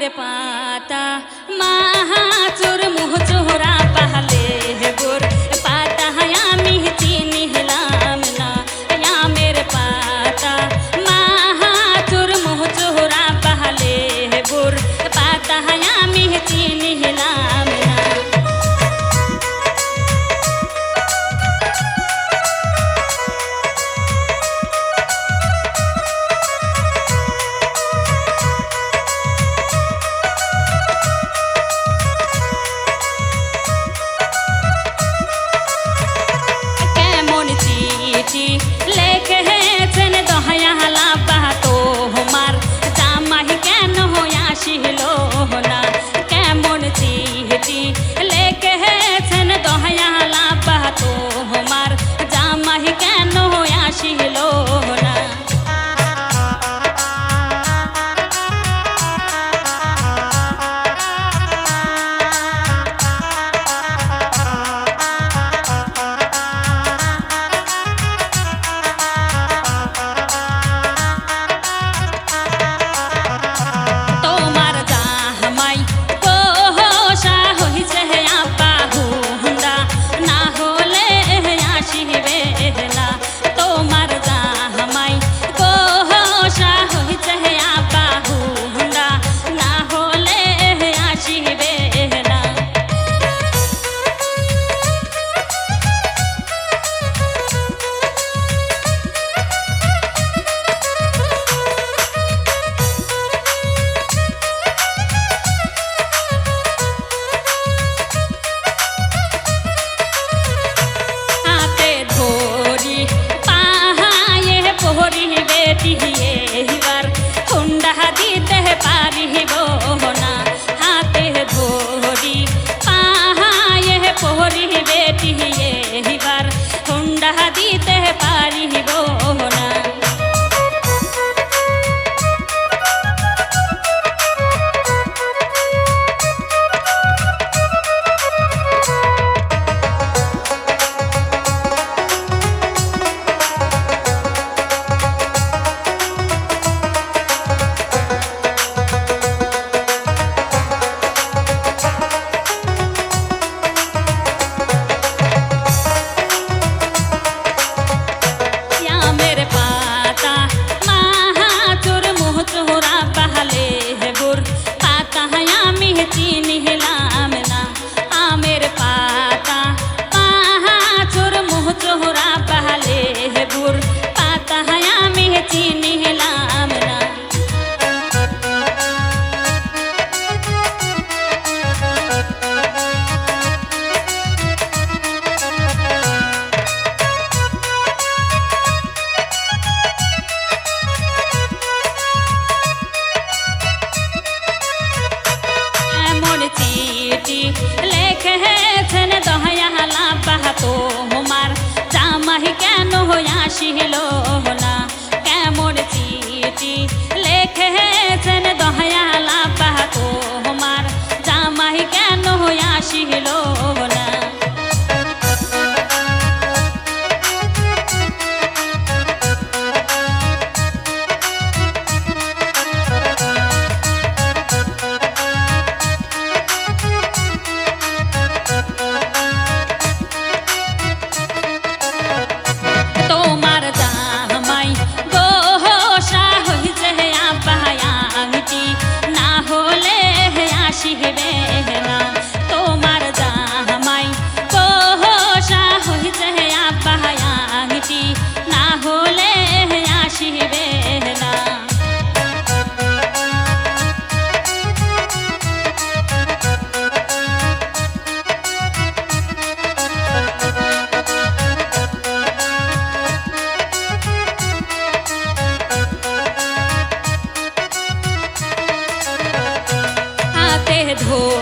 De pata Pohri তোমার জামাই কেন হইয়া শিহিল হলা কেমন পাহায় আংটি না হলে আসিবে ধো